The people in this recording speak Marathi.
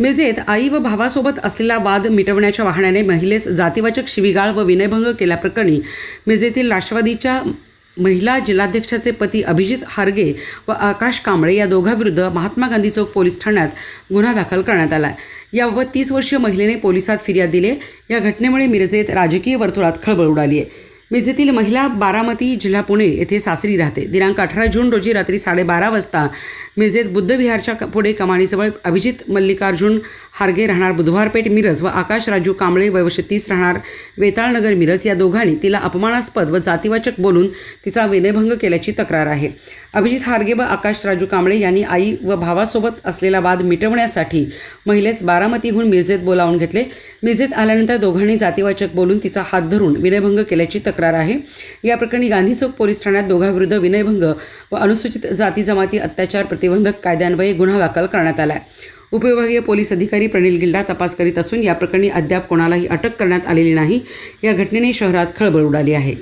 मिरजेत आई व भावासोबत असलेला वाद मिटवण्याच्या वाहण्याने महिलेस जातीवाचक शिवीगाळ व विनयभंग केल्याप्रकरणी मिरजेतील राष्ट्रवादीच्या महिला जिल्हाध्यक्षाचे पती अभिजित हारगे व आकाश कांबळे या दोघांविरुद्ध महात्मा गांधी चौक पोलीस ठाण्यात गुन्हा दाखल करण्यात आला. आहे याबाबत तीस वर्षीय महिलेने पोलिसात फिर्याद दिली. या घटनेमुळे मिरजेत राजकीय वर्तुळात खळबळ उडाली आहे. मिरजेतील महिला बारामती जिल्हा पुणे येथे सासरी राहते. दिनांक अठरा जून रोजी रात्री साडेबारा वाजता मिरजेत बुद्धविहारच्या पुढे कमानीजवळ अभिजित मल्लिकार्जुन हारगे राहणार बुधवारपेठ मिरज व आकाश राजू कांबळे वयवर्ष तीस राहणार वेताळनगर मिरज या दोघांनी तिला अपमानास्पद व जातीवाचक बोलून तिचा विनयभंग केल्याची तक्रार आहे. अभिजित हारगे व आकाश राजू कांबळे यांनी आई व भावासोबत असलेला वाद मिटवण्यासाठी महिलेस बारामतीहून मिरजेत बोलावून घेतले. मिरजेत आल्यानंतर दोघांनी जातीवाचक बोलून तिचा हात धरून विनयभंग केल्याची तक्रार आहे. या प्रकरणी गांधी चौक पोलीस ठाण्यात दोघांविरुद्ध विनयभंग व अनुसूचित जाती जमाती अत्याचार प्रतिबंधक कायद्यान्वये गुन्हा दाखल करण्यात आला आहे उपविभागीय पोलीस अधिकारी प्रणील गिल्डा तपास करीत असून या प्रकरणी अद्याप कोणालाही अटक करण्यात आलेली नाही. या घटनेने शहरात खळबळ उडाली आहे.